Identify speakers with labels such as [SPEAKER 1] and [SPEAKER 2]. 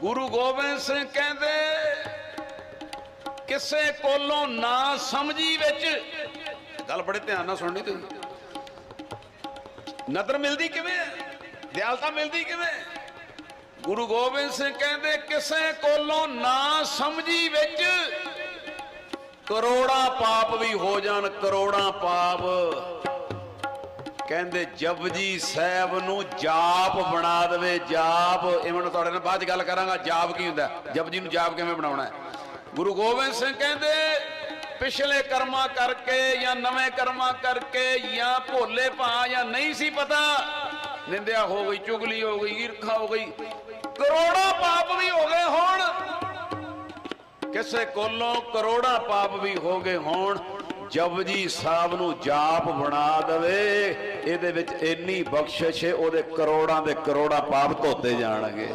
[SPEAKER 1] ਗੁਰੂ ਗੋਬਿੰਦ ਸਿੰਘ ਕਹਿੰਦੇ, ਕਿਸੇ ਕੋਲੋਂ ਨਾ ਸਮਝੀ ਵਿੱਚ। ਗੱਲ ਬੜੇ ਧਿਆਨ ਨਾਲ ਸੁਣਨੀ ਤੁਸੀਂ। ਨਦਰ ਮਿਲਦੀ ਕਿਵੇਂ ਦਿਆਲਤਾ ਮਿਲਦੀ ਕਿਵੇਂ ਗੁਰੂ ਗੋਬਿੰਦ ਸਿੰਘ ਕਹਿੰਦੇ, ਕਿਸੇ ਕੋਲੋਂ ਨਾ ਸਮਝੀ ਵਿੱਚ ਕਰੋੜਾਂ ਪਾਪ ਵੀ ਹੋ ਜਾਣ, ਕਰੋੜਾਂ ਪਾਪ। ਕਹਿੰਦੇ ਜਪਜੀ ਸਾਹਿਬ ਨੂੰ ਜਾਪ ਬਣਾ ਦੇਵੇ, ਜਾਪ ਇਵੇਂ ਤੁਹਾਡੇ ਨਾਲ ਬਾਅਦ ਚ ਗੱਲ ਕਰਾਂਗਾ, ਜਾਪ ਕੀ ਹੁੰਦਾ? ਜਪਜੀ ਨੂੰ ਜਾਪ ਕਿਵੇਂ ਬਣਾਉਣਾ ਹੈ? ਗੁਰੂ ਗੋਬਿੰਦ ਸਿੰਘ ਕਹਿੰਦੇ, ਪਿਛਲੇ ਕਰਮਾਂ ਕਰਕੇ ਜਾਂ ਨਵੇਂ ਕਰਮਾਂ ਕਰਕੇ ਜਾਂ ਭੋਲੇ ਭਾ ਜਾਂ ਨਹੀਂ ਸੀ ਪਤਾ, ਨਿੰਦਿਆ ਹੋ ਗਈ, ਚੁਗਲੀ ਹੋ ਗਈ, ਈਰਖਾ ਹੋ ਗਈ, ਕਰੋੜਾਂ ਪਾਪ ਵੀ ਹੋ ਗਏ ਹੋਣ। ਕਿਸੇ ਕੋਲੋਂ ਕਰੋੜਾਂ ਪਾਪ ਵੀ ਹੋ ਗਏ ਹੋਣ, ਜਪਜੀ ਸਾਹਿਬ ਨੂੰ ਜਾਪ ਬਣਾ ਦੇਵੇ। ਇਹਦੇ ਵਿੱਚ ਇੰਨੀ ਬਖਸ਼ਿਸ਼ ਹੈ ਉਹਦੇ ਕਰੋੜਾਂ ਦੇ ਕਰੋੜਾਂ ਪਾਪ ਧੋਤੇ ਜਾਣਗੇ।